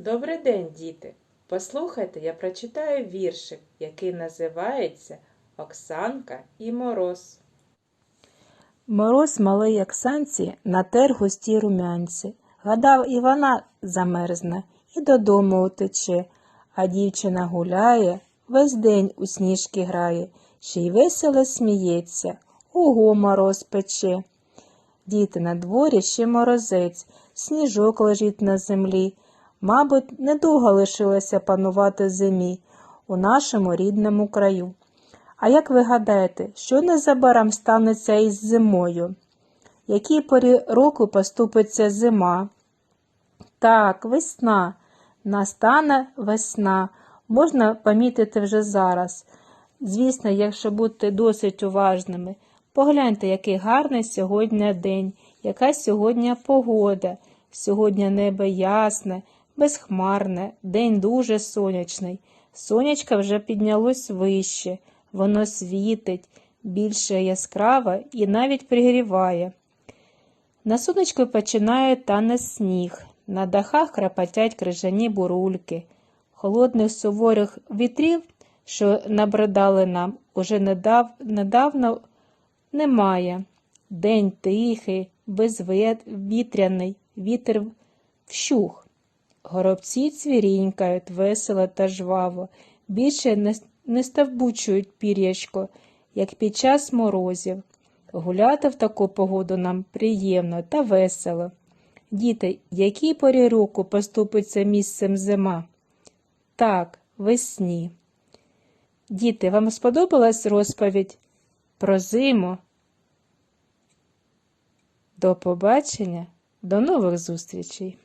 Добрий день, діти! Послухайте, я прочитаю віршик, який називається Оксанка і Мороз. Мороз малий Оксанці натер густі румянці. Гадав, і вона замерзне, і додому утече, а дівчина гуляє, весь день у сніжки грає, ще й весело сміється, ого мороз пече. Діти на дворі ще морозець, сніжок лежить на землі. Мабуть, недовго лишилося панувати зимі у нашому рідному краю. А як ви гадаєте, що незабаром станеться із зимою? Якій порі року поступиться зима? Так, весна. Настане весна. Можна помітити вже зараз. Звісно, якщо бути досить уважними. Погляньте, який гарний сьогодні день, яка сьогодні погода. Сьогодні небо ясне, безхмарне, день дуже сонячний. Сонячко вже піднялось вище, воно світить, більше яскраве і навіть пригріває. На сонечку починає тане сніг, на дахах крапотять крижані бурульки. Холодних суворих вітрів, що набридали нам, уже недав, недавно немає. День тихий, безвітряний, вітер вщух. Горобці цвірінькають весело та жваво, більше не, не ставбучують пір'ячко, як під час морозів. Гуляти в таку погоду нам приємно та весело. Діти, якій порі року поступиться місцем зима? Так, весні. Діти, вам сподобалась розповідь про зиму? До побачення, до нових зустрічей!